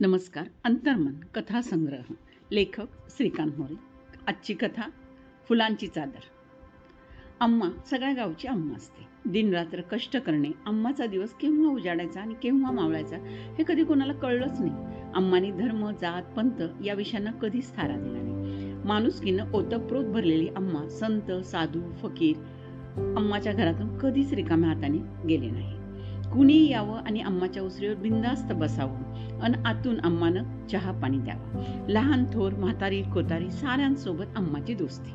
नमस्कार अंतर्मन कथा संग्रह लेखक श्रीकांत मोरे आजची कथा फुलांची चादर. अम्मा सगळ्या गावची अम्मा असते. दिनरात्र कष्ट करणे अम्माचा दिवस केव्हा उजाडायचा आणि केव्हा मावळायचा हे कधी कोणाला कळलंच नाही. अम्मानी धर्म जात पंत या विषयांना कधीच थारा दिला नाही. माणुसकीनं ओतप्रोत भरलेली अम्मा संत साधू फकीर अम्माच्या घरातून कधीच रिकाम्या हाताने गेले नाही. कुणी यावं आणि अम्माच्या उसरीवर बिंदास्त बसावं? अन आतून अम्मानं चहा पाणी द्यावं. लहान थोर म्हातारी कोतारी साऱ्यांसोबत अम्माची दोस्ती.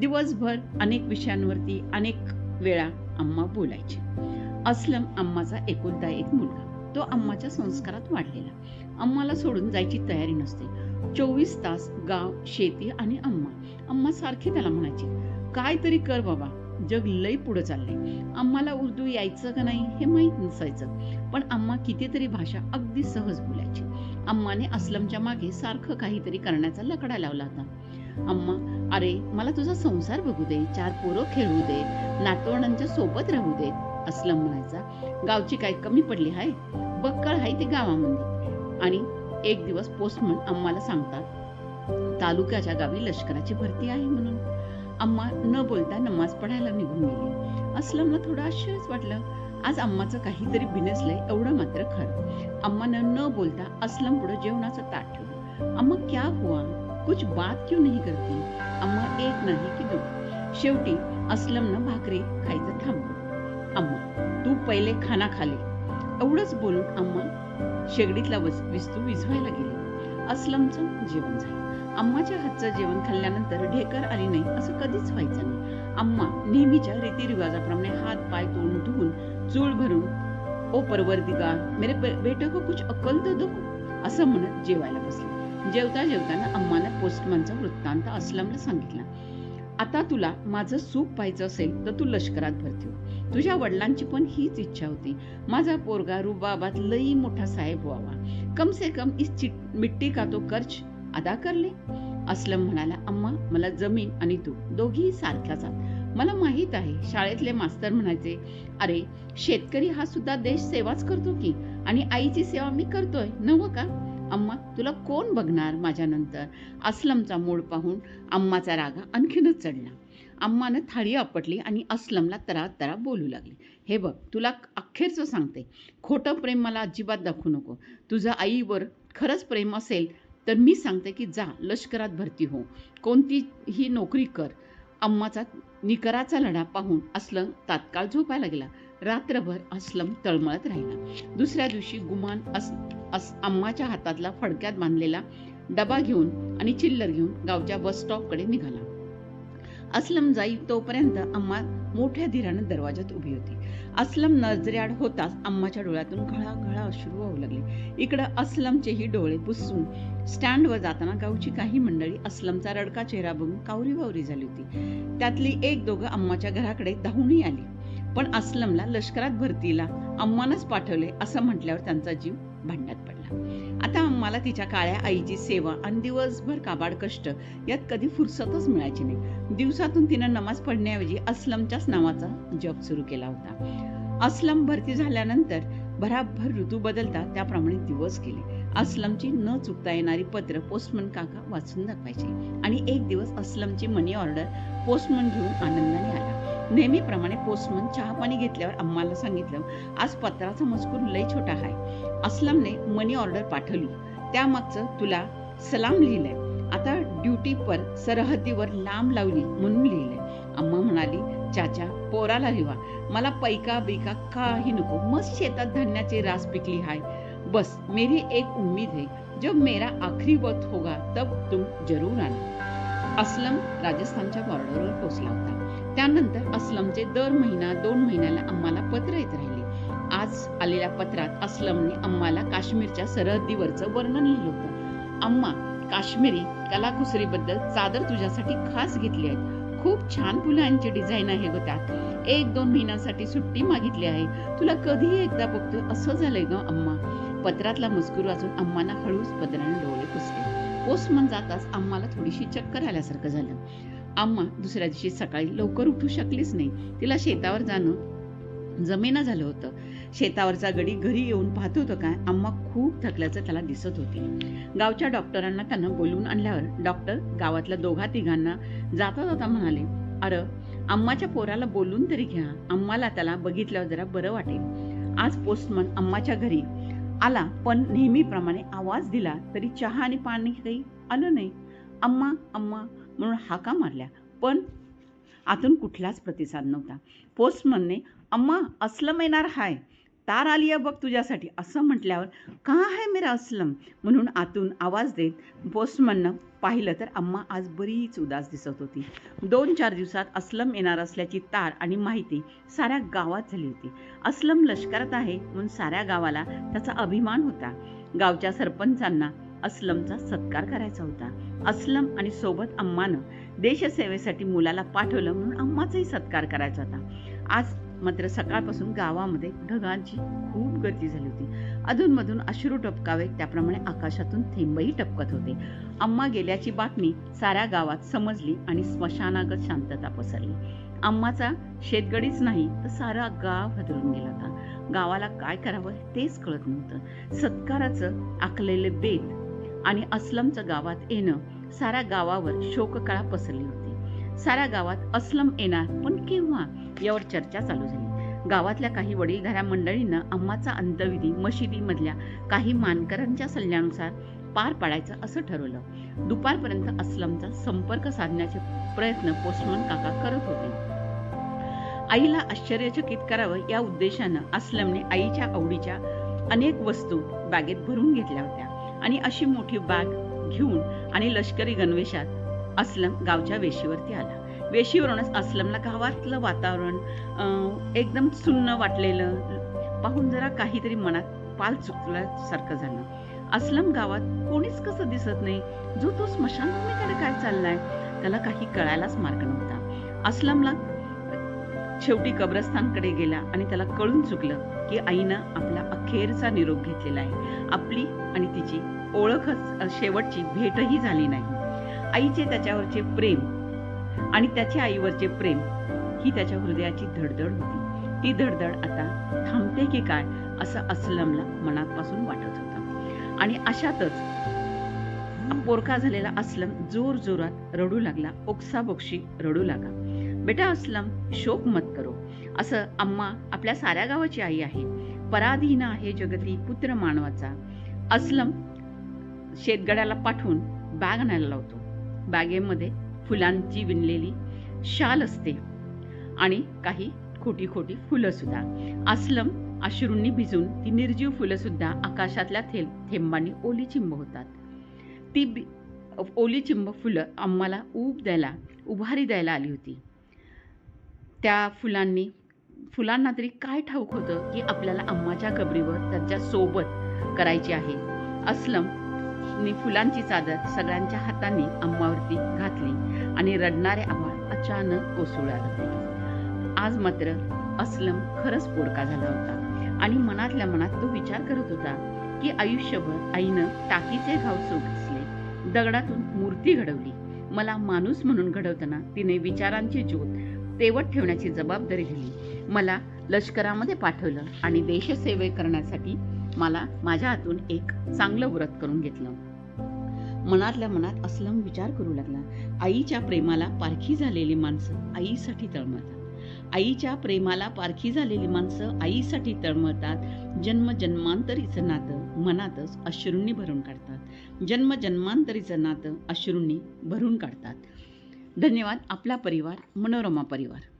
दिवसभर अनेक विषयांवरती अनेक वेळा अम्मा बोलायची. असलम अम्माचा एकुलता एक मुलगा. तो अम्माच्या संस्कारात वाढलेला. अम्माला सोडून जायची तयारी नसते. चोवीस तास गाव शेती आणि अम्मा अम्मा सारखी त्याला म्हणायची काय तरी कर बाबा. जग लय पुढे चाललंय. आम्हाला उर्दू यायचं का नाही हे माहीत नसायचं. पण अम्मा कितीतरी भाषा अगदी सहज बोलायची. अम्माने असलमच्या मागे सारखं काहीतरी करण्याचा लकडा लावला होता. अम्मा अरे मला तुझा संसार बघू दे चार पोरं खेळू दे नातवंडांच्या सोबत राहू दे असलम म्हणायचा. गावची काय कमी पडली हाय? बक्कळ हाय ते गावामध्ये. आणि एक दिवस पोस्टमन अम्माला सांगतात तालुक्याच्या गावी लष्कराची भरती आहे म्हणून. अम्मा न बोलता नमाज पढायला निघून गेली. असलमला थोडं आश्चर्यच वाटलं. आज अम्माचं काहीतरी बिनसलंय एवढं मात्र खरं. अम्मानं न बोलता असलम पुढे जेवणाचं ताट ठेवलं. अम्मा क्या हुआ? कुछ बात क्यों नहीं करती? अम्मा एक नाही की दोन. शेवटी असलमनं भाकरी खायचं थांबलं अम्मा तू पहिले खाना खाले. एवढंच बोलून अम्मा शेगडीतला वस- विस्तू विझवायला गेली. असलमचं जेवण झालं. अम्माच्या हातचं जेवण खाल्ल्यानंतर ढेकर आली नाही असं कधीच व्हायचं नाही. अम्मा नेहमीच्या रीतिरिवाजाप्रमाणे हात पाय तोंड धुवून चूळ भरून ओ परवरदिगार मेरे बेटे को कुछ अक्कल तो दो असं म्हणत जेवायला बसले. जेवता जेवताना अम्मानं पोस्टमनचा वृत्तांत असलमला सांगितला. आता तुला माझं सुख पाहायचं असेल तर तू लष्करात भरती हो. तुझ्या वडिलांची पण हीच इच्छा होती. माझा पोरगा रुबाबात लई मोठा साहेब व्हावा. कम से कम इस मिट्टी का तो कर्ज अदा करले. असलम म्हणाला अम्मा मला जमीन आणि तू दोघीही सारखाच आहात मला माहीत आहे. शाळेतले मास्तर म्हणायचे अरे शेतकरी हा सुद्धा देश सेवाच करतो की? आणि आईची सेवा मी करतोय नव का? अम्मा तुला कोण बघणार माझ्यानंतर? असलमचा मूड पाहून अम्माचा रागा आणखीनच चढला. अम्मानं थाळी आपटली आणि असलमला तरा तरा बोलू लागली. हे बघ तुला अखेरचं सांगते. खोटं प्रेम मला अजिबात दाखवू नको. तुझं आईवर खरंच प्रेम असेल तर मी सांगते की जा लष्करात भरती हो. कोणतीही नोकरी कर. अम्माचा निकराचा लढा पाहून असलम तात्काळ झोपायला गेला. रात्रभर असलम तळमळत राहिला. दुसऱ्या दिवशी गुमान अस अस अम्माच्या हातातला फडक्यात बांधलेला डबा घेऊन आणि चिल्लर घेऊन गावच्या बस स्टॉपकडे निघाला. असलम जाई तोपर्यंत अम्मा मोठ्या धीरानं दरवाजात उभी होती. असलम नजरेआड होताच अम्माच्या डोळ्यातून घळा घळा अश्रू वाहू लागले. इकडं असलमचेही डोळे पुसून स्टँडवर जाताना गावची काही मंडळी असलमचा रडका चेहरा बघून कावरी वावरी झाली होती. त्यातली एक दोघं अम्माच्या घराकडे धावूनही आली. पण असलमला लष्करात भरतीला अम्मानच पाठवले असं म्हटल्यावर त्यांचा जीव भांड्यात पडला. आता मला तिच्या काळ्या आईची सेवा आणि दिवसभर काबाड कष्ट यात कधी फुरसतच मिळायची नाही. दिवसातून तिनं नमाज पडण्याऐवजी असलमच्याच नावाचा जप सुरू केला होता. अस्लम भरती झाल्यानंतर भराभर ऋतू बदलता त्याप्रमाणे दिवस गेले. अस्लमची न चुकता येणारी पत्र पोस्टमन काका वाचून दाखवायचे आणि एक दिवस अस्लमची मनी ऑर्डर पोस्टमन घेऊन आनंदाने आला. नेहमीप्रमाणे पोस्टमन चहा पाणी घेतल्यावर अम्माला सांगितलं आज पत्राचा मजकूर लय छोटा आहे असलमने मनी ऑर्डर पाठवली. त्यामागचं तुला सलाम लिहिलंय. आता ड्युटी पर सरहद्दीवर लांब लावली म्हणून लिहिलंय. अम्मा म्हणाली चाचा पोराला लिहा मला पैका बिका काही नको. मस्त शेतात धान्याची रास पिकली हाय. बस मेरी एक उम्मीद है. जब मेरा आखरी वक्त होगा तब तुम जरूर आना. असलम राजस्थानच्या बॉर्डरवर पोहोचला होता. त्यानंतर असलमचे दर महिना दोन महिन्याला अम्माला पत्र येत राहिले. आज आलेल्या पत्रात असलमने अम्माला काश्मीरच्या सरहद्दीवरचं वर्णन लिहिलं होतं. अम्मा काश्मीरी कलाकुसरीबद्दल चादर तुझ्यासाठी खास घेतली आहे खूप छान फुलांची डिझाईन आहे ग त्यात. एक दोन महिन्यांसाठी सुट्टी मागितली आहे. तुला कधीही एकदा बघतोय असं झालंय ग अम्मा. पत्रातला मजकूर वाचून अम्माना हळूच पदराने डोळे पुसले. पोस्टमन जाताच अम्माला थोडीशी चक्कर आल्यासारखं झालं. अम्मा दुसऱ्या दिवशी सकाळी लवकर उठू शकलीच नाही. तिला शेतावर जाणं जमेना झालं होतं. शेतावरचा गडी घरी येऊन पाहत होतं काय? अम्मा खूप थकल्याचं त्याला दिसत होते. गावच्या डॉक्टरांना त्यांना बोलवून आणल्यावर डॉक्टर गावातल्या दोघा तिघांना जाता जाता म्हणाले अरे अम्माच्या पोराला बोलून तरी घ्या. अम्माला त्याला बघितल्यावर जरा बरं वाटेल. आज पोस्टमन अम्माच्या घरी आला पण नेहमीप्रमाणे आवाज दिला तरी चहा आणि पाणी काही आलं नाही. अम्मा अम्मा म्हणून हाका मारल्या. पण आतून कुठलाच प्रतिसाद नव्हता. पोस्टमनने अम्मा असलम येणार हाय. तार आली आहे बघ तुझ्यासाठी. असं म्हटल्यावर का आहे मेरा असलम? म्हणून आतून आवाज देत पोस्टमननं पाहिलं तर अम्मा आज बरीच उदास दिसत होती. दोन चार दिवसात असलम येणार असल्याची तार आणि माहिती साऱ्या गावात झाली होती. असलम लष्करात आहे म्हणून साऱ्या गावाला त्याचा अभिमान होता. गावच्या सरपंचांना अस्लमचा सत्कार करायचा होता. अस्लम आणि सोबत अम्मानं देशसेवेसाठी मुलाला पाठवलं म्हणून अम्माचाही सत्कार करायचा होता. आज मात्र सकाळपासून गावामध्ये ढगांची खूप गर्दी झाली होती. अधूनमधून अश्रू टपकावे त्याप्रमाणे आकाशातून थेंबही टपकत होते. अम्मा गेल्याची बातमी साऱ्या गावात समजली आणि स्मशानागत शांतता पसरली. अम्माचा शेतगडीच नाही तर सारा गाव हदरून गेला होता. गावाला काय करावं तेच कळत नव्हतं. सत्काराचं आखलेले बेत आणि अस्लमचं गावात येणं साऱ्या गावावर शोककळा पसरली होती. साऱ्या गावात असलम येणार पण केव्हा? यावर चर्चा चालू झाली. गावातल्या काही वडीलधाऱ्या मंडळींना अम्माचा अंतविधी मशिदीमधल्या काही मानकरांच्या सल्ल्यानुसार पार पाडायचं असं ठरवलं. दुपारपर्यंत अस्लमचा संपर्क साधण्याचे प्रयत्न पोस्टमन काका करत होते. आईला आश्चर्यचकित करावं या उद्देशानं असलमने आईच्या आवडीच्या अनेक वस्तू बॅगेत भरून घेतल्या होत्या. आणि अशी मोठी बॅग घेऊन आणि लष्करी गणवेशात असलम गावच्या वेशीवरती आला. वेशीवरूनच असलमला गावातलं वातावरण एकदम सुन्न वाटलेलं पाहून जरा काहीतरी मनात पाल चुकल्यासारखं झालं. असलम गावात कोणीच कसं दिसत नाही. जो तो स्मशानभूमीकडे काय चाललाय त्याला काही कळायलाच मार्ग नव्हता. असलमला शेवटी कब्रस्तानकडे गेला आणि त्याला कळून चुकलं की आईनं आपला अखेरचा निरोप घेतलेला आहे. आपली आणि तिची ओळखच शेवटची भेटही झाली नाही. आईचे त्याच्यावरचे प्रेम आणि त्याच्या आईवरचे प्रेम ही त्याच्या हृदयाची धडधड होती. ती धडधड आता थांबते की काय असं असलमला मनापासून वाटत होतं. आणि अशातच पोरका झालेला असलम जोर जोरात रडू लागला ओक्साबोक्षी रडू लागला. बेटा असलम शोक मत करो. असं अम्मा आपल्या साऱ्या गावाची आई आहे. पराधीन आहे जगती पुत्र मानवाचा. असलम शेतगड्याला पाठवून बॅग आणायला लावतो. बॅगेमध्ये फुलांची विणलेली शाल असते आणि काही खोटी खोटी फुलं सुद्धा असलम अश्रूंनी भिजून ती निर्जीव फुलं सुद्धा आकाशातल्या थेंब थेंबांनी ओली चिंब होतात. ती ओली चिंब फुलं अम्माला ऊब द्यायला उभारी द्यायला आली होती. त्या फुलांनी फुलांना तरी काय ठाऊक होतं की आपल्याला अम्माच्या कबरीवर त्यांच्यासोबत करायची आहे. असलम नि फुलांची चादर सगळ्यांच्या हातांनी अम्मावरती घातली आणि रडणारे आवाज अचानक कोसळले आज मात्र असलम खरंच पोडका झाला होता आणि मनातल्या मनात तो विचार करत होता की आयुष्यभर आईनं टाकीचे घाव सोसले दगडातून मूर्ती घडवली. मला माणूस म्हणून घडवताना तिने विचारांची ज्योत तेवत ठेवण्याची जबाबदारी दिली. मला लष्करामध्ये पाठवलं आणि देशसेवे करण्यासाठी मला माझ्या हातून एक चांगलं व्रत करून घेतलं. मनातल्या मनात असलम विचार करू लागला. आईच्या प्रेमाला पारखी झालेली माणसं आईसाठी तळमळतात. आईच्या प्रेमाला पारखी झालेली माणसं आईसाठी तळमळतात. जन्म जन्मांतरीचं नातं मनातच अश्रूंनी भरून काढतात. जन्म जन्मांतरीचं नातं अश्रूंनी भरून काढतात. धन्यवाद. आपला परिवार मनोरमा परिवार.